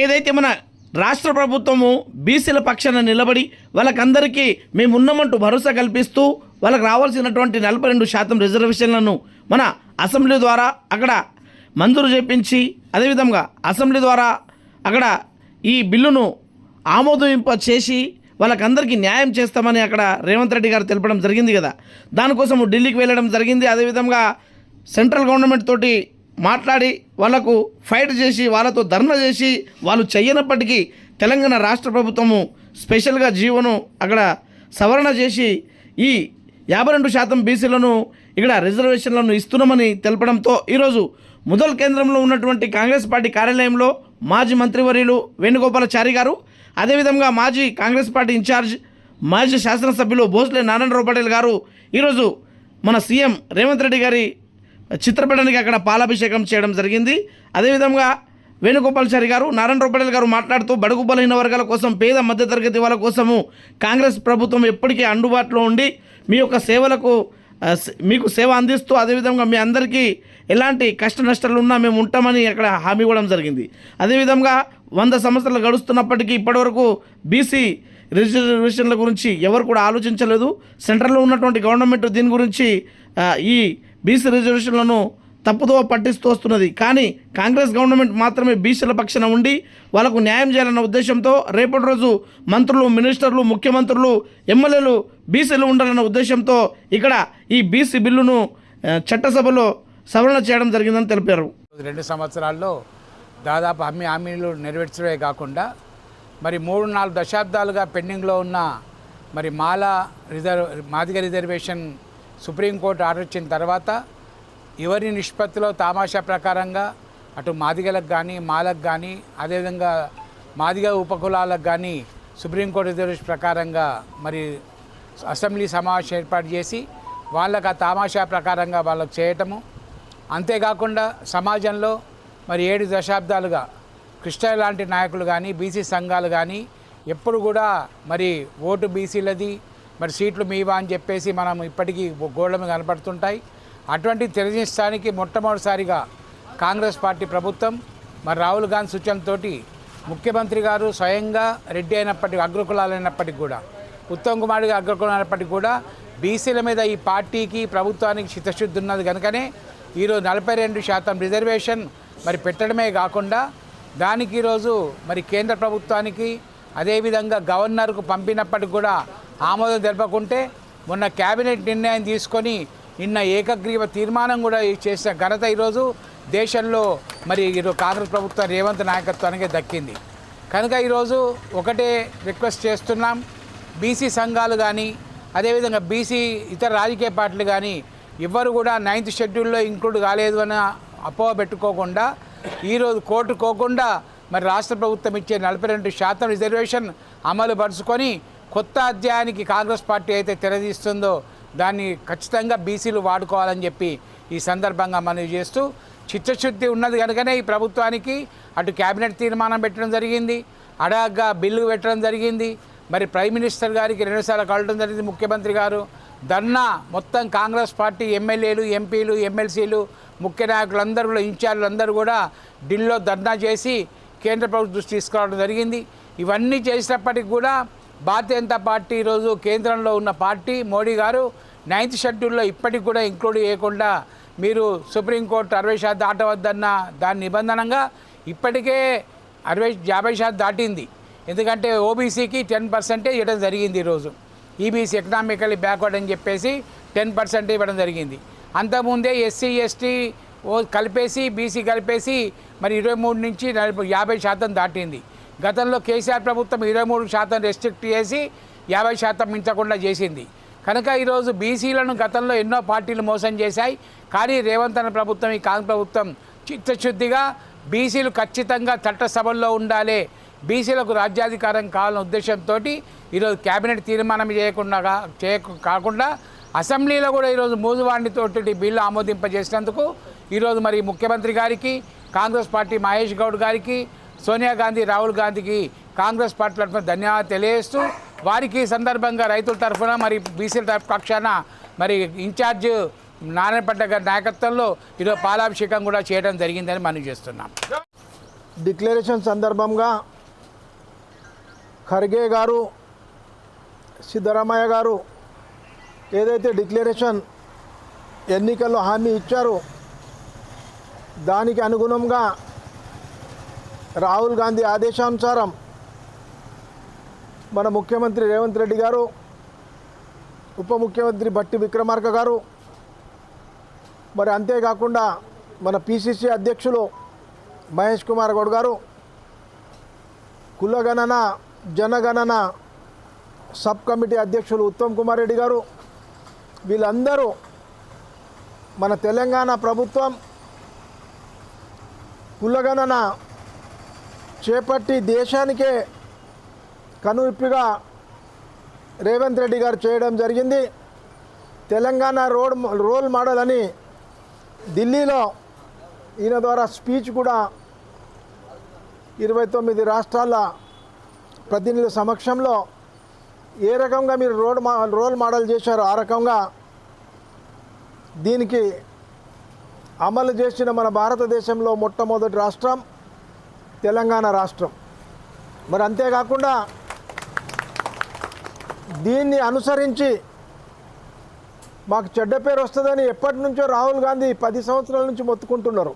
ఏదైతే మన రాష్ట్ర ప్రభుత్వము బీసీల పక్షాన నిలబడి వాళ్ళకందరికీ మేము ఉన్నామంటూ భరోసా కల్పిస్తూ వాళ్ళకి రావాల్సినటువంటి నలభై రెండు శాతం రిజర్వేషన్లను మన అసెంబ్లీ ద్వారా అక్కడ మంజూరు చేపించి అదేవిధంగా అసెంబ్లీ ద్వారా అక్కడ ఈ బిల్లును ఆమోదింప చేసి వాళ్ళకందరికీ న్యాయం చేస్తామని అక్కడ రేవంత్ రెడ్డి గారు తెలపడం జరిగింది కదా. దానికోసం ఢిల్లీకి వెళ్ళడం జరిగింది. అదేవిధంగా సెంట్రల్ గవర్నమెంట్ తోటి మాట్లాడి వాళ్ళకు ఫైట్ చేసి వాళ్ళతో ధర్నా చేసి వాళ్ళు చెయ్యనప్పటికీ తెలంగాణ రాష్ట్ర ప్రభుత్వము స్పెషల్గా జీవోను అక్కడ సవరణ చేసి ఈ యాభై రెండు శాతం బీసీలను ఇక్కడ రిజర్వేషన్లను ఇస్తున్నామని తెలపడంతో ఈరోజు ముదల్ కేంద్రంలో ఉన్నటువంటి కాంగ్రెస్ పార్టీ కార్యాలయంలో మాజీ మంత్రివర్యులు వేణుగోపాలచారి గారు అదేవిధంగా మాజీ కాంగ్రెస్ పార్టీ ఇన్ఛార్జ్ మాజీ శాసనసభ్యులు భోస్లే నారాయణరావు పటేల్ గారు ఈరోజు మన సీఎం రేవంత్ రెడ్డి గారి చిత్రపటానికి అక్కడ పాలాభిషేకం చేయడం జరిగింది. అదేవిధంగా వేణుగోపాల్చారి గారు నారాయణ పటేల్ గారు మాట్లాడుతూ బడుగు బలహీన వర్గాల కోసం పేద మధ్యతరగతి వాళ్ళ కోసము కాంగ్రెస్ ప్రభుత్వం ఎప్పటికీ అందుబాటులో ఉండి మీ యొక్క సేవలకు మీకు సేవ అందిస్తూ అదేవిధంగా మీ అందరికీ ఎలాంటి కష్ట నష్టాలు ఉన్నా మేము ఉంటామని అక్కడ హామీ ఇవ్వడం జరిగింది. అదేవిధంగా వంద సంవత్సరాలు గడుస్తున్నప్పటికీ ఇప్పటివరకు బీసీ రిజర్వేషన్ల గురించి ఎవరు కూడా ఆలోచించలేదు. సెంట్రల్లో ఉన్నటువంటి గవర్నమెంట్ దీని గురించి ఈ బీసీ రిజర్వేషన్లను తప్పుదో పట్టిస్తూ వస్తున్నది. కానీ కాంగ్రెస్ గవర్నమెంట్ మాత్రమే బీసీల పక్షాన ఉండి వాళ్ళకు న్యాయం చేయాలన్న ఉద్దేశంతో రేపటి రోజు మంత్రులు మినిస్టర్లు ముఖ్యమంత్రులు ఎమ్మెల్యేలు బీసీలు ఉండాలన్న ఉద్దేశంతో ఇక్కడ ఈ బీసీ బిల్లును చట్టసభలో సవరణ చేయడం జరిగిందని తెలిపారు. రెండు సంవత్సరాల్లో దాదాపు హామీ హామీలు నెరవేర్చడమే కాకుండా మరి మూడు నాలుగు దశాబ్దాలుగా పెండింగ్లో ఉన్న మరి Mala reserve Madiga reservation Supreme Court order ఇచ్చిన తర్వాత ఎవరి నిష్పత్తిలో తామాషా ప్రకారంగా అటు మాదిగలకు కానీ మాలకు కానీ అదేవిధంగా మాదిగ ఉపకులాలకు కానీ సుప్రీంకోర్టు రిజర్వేషన్ ప్రకారంగా మరి అసెంబ్లీ సమావేశం ఏర్పాటు చేసి వాళ్ళకు ఆ తామాషా ప్రకారంగా వాళ్ళకు చేయటము. అంతేకాకుండా సమాజంలో మరి ఏడు దశాబ్దాలుగా కృష్ణ లాంటి నాయకులు కానీ బీసీ సంఘాలు కానీ ఎప్పుడు కూడా మరి ఓటు బీసీలది మరి సీట్లు మీవా అని చెప్పేసి మనం ఇప్పటికీ గోడల మీద కనపడుతుంటాయి. అటువంటి తెలియజేయడానికి మొట్టమొదటిసారిగా కాంగ్రెస్ పార్టీ ప్రభుత్వం మరి రాహుల్ గాంధీ సూచనతో ముఖ్యమంత్రి గారు స్వయంగా రెడ్డి అయినప్పటికీ అగ్రకులాలైనప్పటికీ కూడా ఉత్తమ్ కుమార్ గారు అగ్రకులైనప్పటికీ కూడా బీసీల మీద ఈ పార్టీకి ప్రభుత్వానికి చిత్తశుద్ధి ఉన్నది కనుకనే ఈరోజు నలభై రెండు శాతం రిజర్వేషన్ మరి పెట్టడమే కాకుండా దానికి ఈరోజు మరి కేంద్ర ప్రభుత్వానికి అదేవిధంగా గవర్నర్కు పంపినప్పటికి కూడా ఆమోదం తెలపకుంటే మొన్న కేబినెట్ నిర్ణయం తీసుకొని నిన్న ఏకగ్రీవ తీర్మానం కూడా చేసిన ఘనత ఈరోజు దేశంలో మరి ఈరోజు కాంగ్రెస్ ప్రభుత్వం రేవంత్ నాయకత్వానికి దక్కింది. కనుక ఈరోజు ఒకటే రిక్వెస్ట్ చేస్తున్నాం. బీసీ సంఘాలు కానీ అదేవిధంగా బీసీ ఇతర రాజకీయ పార్టీలు కానీ ఎవ్వరు కూడా నైన్త్ షెడ్యూల్లో ఇంక్లూడ్ కాలేదు అని అపోహ పెట్టుకోకుండా ఈరోజు కోర్టు కోకుండా మరి రాష్ట్ర ప్రభుత్వం ఇచ్చే నలభై రెండు శాతం రిజర్వేషన్ అమలు పరుచుకొని కొత్త అధ్యాయానికి కాంగ్రెస్ పార్టీ అయితే తెరదీస్తుందో దాన్ని ఖచ్చితంగా బీసీలు వాడుకోవాలని చెప్పి ఈ సందర్భంగా మనవి చేస్తూ చిత్తశుద్ధి ఉన్నది కనుకనే ఈ ప్రభుత్వానికి అటు కేబినెట్ తీర్మానం పెట్టడం జరిగింది అడాగ్గా బిల్లు పెట్టడం జరిగింది మరి ప్రైమ్ మినిస్టర్ గారికి రెండుసార్లు కలవడం జరిగింది ముఖ్యమంత్రి గారు. ధర్నా మొత్తం కాంగ్రెస్ పార్టీ ఎమ్మెల్యేలు ఎంపీలు ఎమ్మెల్సీలు ముఖ్య నాయకులందరూ కూడా ఇన్ఛార్జీలు అందరూ కూడా ఢిల్లీలో ధర్నా చేసి కేంద్ర ప్రభుత్వం దృష్టి తీసుకురావడం జరిగింది. ఇవన్నీ చేసినప్పటికి కూడా భారతీయ జనతా పార్టీ ఈరోజు కేంద్రంలో ఉన్న పార్టీ మోడీ గారు నైన్త్ షెడ్యూల్లో ఇప్పటికి కూడా ఇంక్లూడ్ చేయకుండా మీరు సుప్రీంకోర్టు అరవై శాతం దాటవద్దన్న దాని నిబంధనగా ఇప్పటికే అరవై యాభై శాతం దాటింది. ఎందుకంటే ఓబీసీకి టెన్ పర్సెంటేజ్ ఇవ్వడం జరిగింది ఈరోజు. ఈబీసీ ఎకనామికలీ బ్యాక్వర్డ్ అని చెప్పేసి టెన్ పర్సెంటేజ్ ఇవ్వడం జరిగింది. అంతకుముందే ఎస్సీ ఎస్టీ ఓ కలిపేసి బీసీ కలిపేసి మరి ఇరవై మూడు నుంచి నలభై యాభై శాతం దాటింది. గతంలో కేసీఆర్ ప్రభుత్వం ఇరవై మూడు శాతం రెస్ట్రిక్ట్ చేసి యాభై శాతం మించకుండా చేసింది. కనుక ఈరోజు బీసీలను గతంలో ఎన్నో పార్టీలు మోసం చేశాయి. కానీ రేవంత్ అన్న ప్రభుత్వం ఈ కాంగ్రెస్ ప్రభుత్వం చిత్తశుద్ధిగా బీసీలు ఖచ్చితంగా చట్టసభల్లో ఉండాలి. బీసీలకు రాజ్యాధికారం కావాలన్న ఉద్దేశంతో ఈరోజు కేబినెట్ తీర్మానం చేయకుండా చేయ కాకుండా అసెంబ్లీలో కూడా ఈరోజు మూజువాణితోటి బిల్లు ఆమోదింపజేసినందుకు ఈరోజు మరి ముఖ్యమంత్రి గారికి కాంగ్రెస్ పార్టీ మహేష్ గౌడ్ గారికి సోనియా గాంధీ రాహుల్ గాంధీకి కాంగ్రెస్ పార్టీ తరఫున ధన్యవాదాలు తెలియజేస్తూ వారికి సందర్భంగా రైతుల తరఫున మరి బీసీల తరఫు పక్షాన మరి ఇన్ఛార్జ్ నారాయణపడ్డ గారి నాయకత్వంలో ఈరోజు పాలాభిషేకం కూడా చేయడం జరిగిందని మనం చేస్తున్నాం. డిక్లరేషన్ సందర్భంగా ఖర్గే గారు సిద్ధరామయ్య గారు ఏదైతే డిక్లరేషన్ ఎన్నికల్లో హామీ ఇచ్చారో దానికి అనుగుణంగా రాహుల్ గాంధీ ఆదేశానుసారం మన ముఖ్యమంత్రి రేవంత్ రెడ్డి గారు ఉప ముఖ్యమంత్రి భట్టి విక్రమార్క గారు మరి అంతేకాకుండా మన పిసిసి అధ్యక్షులు మహేష్ కుమార్ గౌడ్ గారు కులగణన జనగణన సబ్ కమిటీ అధ్యక్షులు ఉత్తమ్ కుమార్ రెడ్డి గారు వీళ్ళందరూ మన తెలంగాణ ప్రభుత్వం కులగణన చేపట్టి దేశానికే కనువిప్పిగా రేవంత్ రెడ్డి గారు చేయడం జరిగింది. తెలంగాణ రోడ్ రోల్ మోడల్ అని ఢిల్లీలో ఈయన ద్వారా స్పీచ్ కూడా ఇరవై తొమ్మిది రాష్ట్రాల ప్రతినిధుల సమక్షంలో ఏ రకంగా మీరు రోడ్ మా రోల్ మోడల్ చేశారో ఆ రకంగా దీనికి అమలు చేసిన మన భారతదేశంలో మొట్టమొదటి రాష్ట్రం తెలంగాణ రాష్ట్రం. మరి అంతేకాకుండా దీన్ని అనుసరించి మాకు చెడ్డ పేరు వస్తుందని ఎప్పటి నుంచో రాహుల్ గాంధీ పది సంవత్సరాల నుంచి మొత్తుకుంటున్నారు.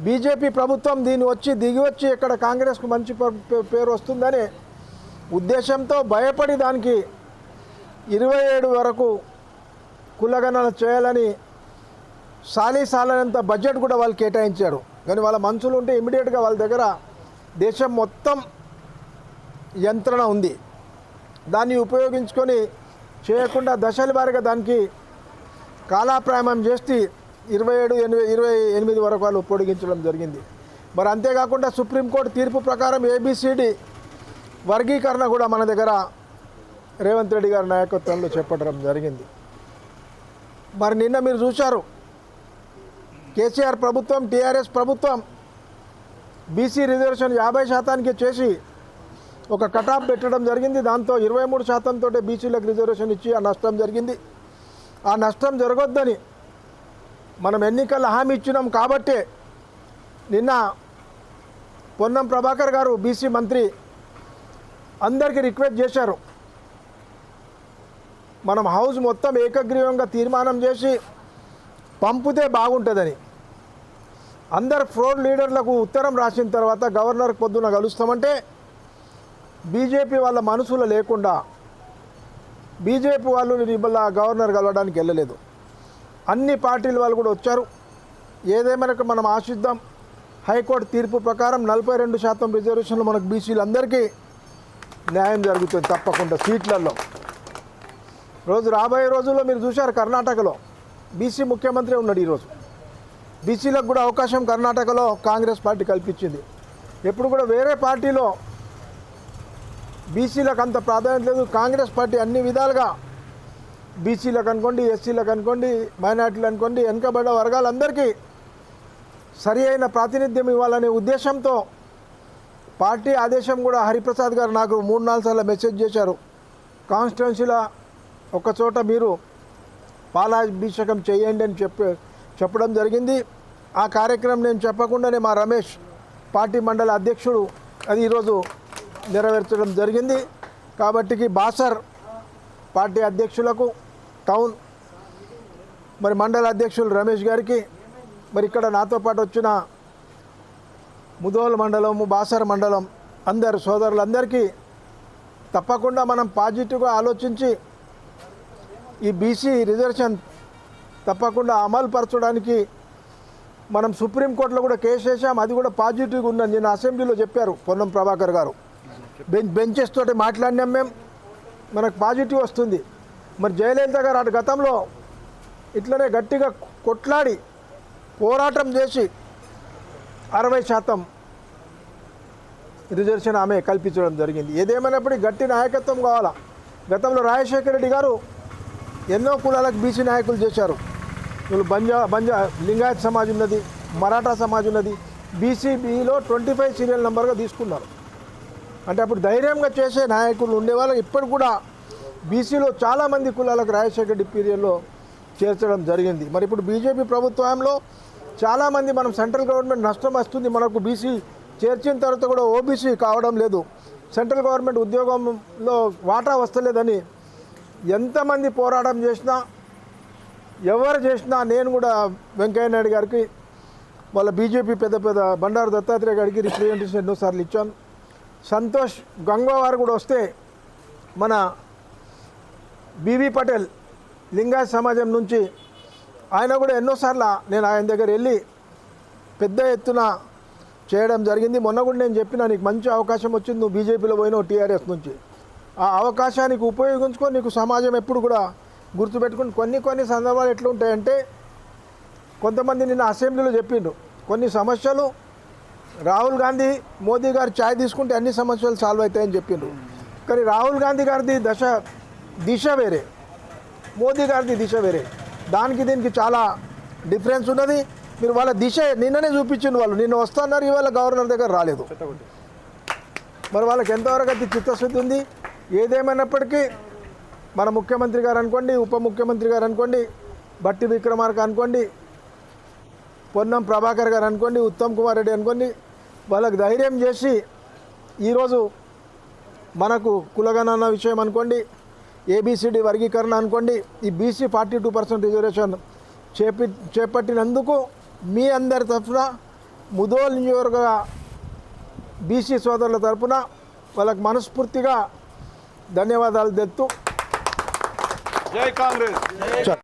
బీజేపీ ప్రభుత్వం దీన్ని వచ్చి దిగి వచ్చి ఇక్కడ కాంగ్రెస్కు మంచి పే- పే- పేరు వస్తుందని ఉద్దేశంతో భయపడి దానికి ఇరవై ఏడు వరకు కులగణన చేయాలని సాలీ సాలనంత బడ్జెట్ కూడా వాళ్ళు కేటాయించారు. కానీ వాళ్ళ మనుషులు ఉంటే ఇమీడియట్గా వాళ్ళ దగ్గర దేశం మొత్తం యంత్రణ ఉంది. దాన్ని ఉపయోగించుకొని చేయకుండా దశల వారిగా దానికి కాలాప్రాయమం చేసి ఇరవై ఏడు ఎనిమిది ఇరవై ఎనిమిది వరకు వాళ్ళు పొడిగించడం జరిగింది. మరి అంతేకాకుండా సుప్రీంకోర్టు తీర్పు ప్రకారం ఏబిసిడి వర్గీకరణ కూడా మన దగ్గర రేవంత్ రెడ్డి గారి నాయకత్వంలో చేపట్టడం జరిగింది. మరి నిన్న మీరు చూశారు కేసీఆర్ ప్రభుత్వం టీఆర్ఎస్ ప్రభుత్వం బీసీ రిజర్వేషన్ యాభై శాతానికి చేసి ఒక కటాఫ్ పెట్టడం జరిగింది. దాంతో ఇరవై మూడు శాతంతో బీసీలకు రిజర్వేషన్ ఇచ్చి ఆ నష్టం జరిగింది. ఆ నష్టం జరగొద్దని మనం ఎన్నికల హామీ ఇచ్చినాం కాబట్టే నిన్న పొన్నం ప్రభాకర్ గారు బీసీ మంత్రి అందరికీ రిక్వెస్ట్ చేశారు. మనం హౌస్ మొత్తం ఏకగ్రీవంగా తీర్మానం చేసి పంపితే బాగుంటుందని. అందరు ఫ్రోడ్ లీడర్లకు ఉత్తరం రాసిన తర్వాత గవర్నర్ పొద్దున కలుస్తామంటే బీజేపీ వాళ్ళ మనసులో లేకుండా బీజేపీ వాళ్ళు ఇవాళ గవర్నర్ కలవడానికి వెళ్ళలేదు. అన్ని పార్టీల వాళ్ళు కూడా వచ్చారు. ఏదేమైనా మనం ఆశిద్దాం. హైకోర్టు తీర్పు ప్రకారం నలభై రెండు శాతం రిజర్వేషన్లు మనకు బీసీలందరికీ న్యాయం జరుగుతుంది తప్పకుండా సీట్లలో. రోజు రాబోయే రోజుల్లో మీరు చూశారు కర్ణాటకలో. బీసీ ముఖ్యమంత్రి ఉన్నాడు ఈరోజు. బీసీలకు కూడా అవకాశం కర్ణాటకలో కాంగ్రెస్ పార్టీ కల్పించింది. ఎప్పుడు కూడా వేరే పార్టీలో బీసీలకు అంత ప్రాధాన్యత లేదు. కాంగ్రెస్ పార్టీ అన్ని విధాలుగా బీసీలకు అనుకోండి ఎస్సీలకు అనుకోండి మైనార్టీలు అనుకోండి వెనుకబడ్డ వర్గాలందరికీ సరి అయిన ప్రాతినిధ్యం ఇవ్వాలనే ఉద్దేశంతో పార్టీ ఆదేశం కూడా హరిప్రసాద్ గారు నాకు మూడు నాలుగు సార్లు మెసేజ్ చేశారు. కాన్స్టిట్యున్సీలో ఒక చోట మీరు పాలాభిషేకం చేయండి అని చెప్ప చెప్పడం జరిగింది. ఆ కార్యక్రమం నేను చెప్పకుండానే మా రమేష్ పార్టీ మండల అధ్యక్షుడు అది ఈరోజు నెరవేర్చడం జరిగింది. కాబట్టికి బాసర్ పార్టీ అధ్యక్షులకు టౌన్ మరి మండల అధ్యక్షులు రమేష్ గారికి మరి ఇక్కడ నాతో పాటు వచ్చిన ముదోల్ మండలము బాసర్ మండలం అందరు సోదరులందరికీ తప్పకుండా మనం పాజిటివ్గా ఆలోచించి ఈ బీసీ రిజర్వేషన్ తప్పకుండా అమలు పరచడానికి మనం సుప్రీంకోర్టులో కూడా కేసు వేసాం అది కూడా పాజిటివ్గా ఉందని నేను అసెంబ్లీలో చెప్పారు పొన్నం ప్రభాకర్ గారు. బెంచ్ బెంచెస్ తోటి మాట్లాడినాం మేము మనకు పాజిటివ్ వస్తుంది. మరి జయలలిత గారు అటు గతంలో ఇట్లనే గట్టిగా కొట్లాడి పోరాటం చేసి అరవై శాతం రిజర్వేషన్ ఆమె కల్పించడం జరిగింది. ఏదేమైనప్పటికీ గట్టి నాయకత్వం కావాలా? గతంలో రాజశేఖర రెడ్డి గారు ఎన్నో కులాలకు బీసీ నాయకులు చేశారు. వీళ్ళు బంజా బంజా లింగాయత్ సమాజ్ ఉన్నది మరాఠా సమాజ్ ఉన్నది బీసీబీలో ట్వంటీ ఫైవ్ సీరియల్ నెంబర్గా తీసుకున్నారు. అంటే అప్పుడు ధైర్యంగా చేసే నాయకులు ఉండేవాళ్ళు ఇప్పుడు కూడా బీసీలో చాలామంది కులాలకు రాజశేఖర రెడ్డి పీరియడ్లో చేర్చడం జరిగింది. మరి ఇప్పుడు బీజేపీ ప్రభుత్వంలో చాలామంది మనం సెంట్రల్ గవర్నమెంట్ నష్టం వస్తుంది మనకు బీసీ చేర్చిన తర్వాత కూడా ఓబీసీ కావడం లేదు. సెంట్రల్ గవర్నమెంట్ ఉద్యోగంలో వాటా వస్తలేదని ఎంతమంది పోరాటం చేసినా ఎవరు చేసినా నేను కూడా వెంకయ్య నాయుడు గారికి వాళ్ళ బీజేపీ పెద్ద పెద్ద బండారు దత్తాత్రేయ గారికి రిప్రజెంటేషన్ ఎన్నోసార్లు ఇచ్చాను సంతోష్ గంగోవారు కూడా వస్తే మన బీవీ పటేల్ లింగాయత్ సమాజం నుంచి ఆయన కూడా ఎన్నోసార్లు నేను ఆయన దగ్గర వెళ్ళి పెద్ద ఎత్తున చేయడం జరిగింది. మొన్న కూడా నేను చెప్పిన నీకు మంచి అవకాశం వచ్చింది నువ్వు బీజేపీలో పోయినావు టీఆర్ఎస్ నుంచి. ఆ అవకాశానికి ఉపయోగించుకొని నీకు సమాజం ఎప్పుడు కూడా గుర్తుపెట్టుకుని కొన్ని కొన్ని సందర్భాలు ఎట్లుంటాయంటే కొంతమంది నిన్న అసెంబ్లీలో చెప్పిండ్రు. కొన్ని సమస్యలు రాహుల్ గాంధీ మోదీ గారు ఛాయ్ తీసుకుంటే అన్ని సమస్యలు సాల్వ్ అవుతాయని చెప్పిండ్రు. కానీ రాహుల్ గాంధీ గారిది దశ దిశ వేరే. మోదీ గారిది దిశ వేరే. దానికి దీనికి చాలా డిఫరెన్స్ ఉన్నది. మీరు వాళ్ళ దిశ నిన్ననే చూపించిండు వాళ్ళు. నిన్న వస్తున్నారు ఇవాళ గవర్నర్ దగ్గర రాలేదు. మరి వాళ్ళకి ఎంతవరకు అది చిత్తశుద్ధి ఉంది? ఏదేమైనప్పటికీ మన ముఖ్యమంత్రి గారు అనుకోండి ఉప ముఖ్యమంత్రి గారు అనుకోండి బట్టి విక్రమార్క అనుకోండి పొన్నం ప్రభాకర్ గారు అనుకోండి ఉత్తమ్ కుమార్ రెడ్డి అనుకోండి వాళ్ళకి ధైర్యం చేసి ఈరోజు మనకు కులగణన విషయం అనుకోండి ఏబిసిడి వర్గీకరణ అనుకోండి ఈ BC forty two percent reservation చేపి చేపట్టినందుకు మీ అందరి తరఫున ముదోల్ నియోజకవర్గ బీసీ సోదరుల తరఫున వాళ్ళకి మనస్ఫూర్తిగా ధన్యవాదాలు తెస్తూ జై కాంగ్రెస్.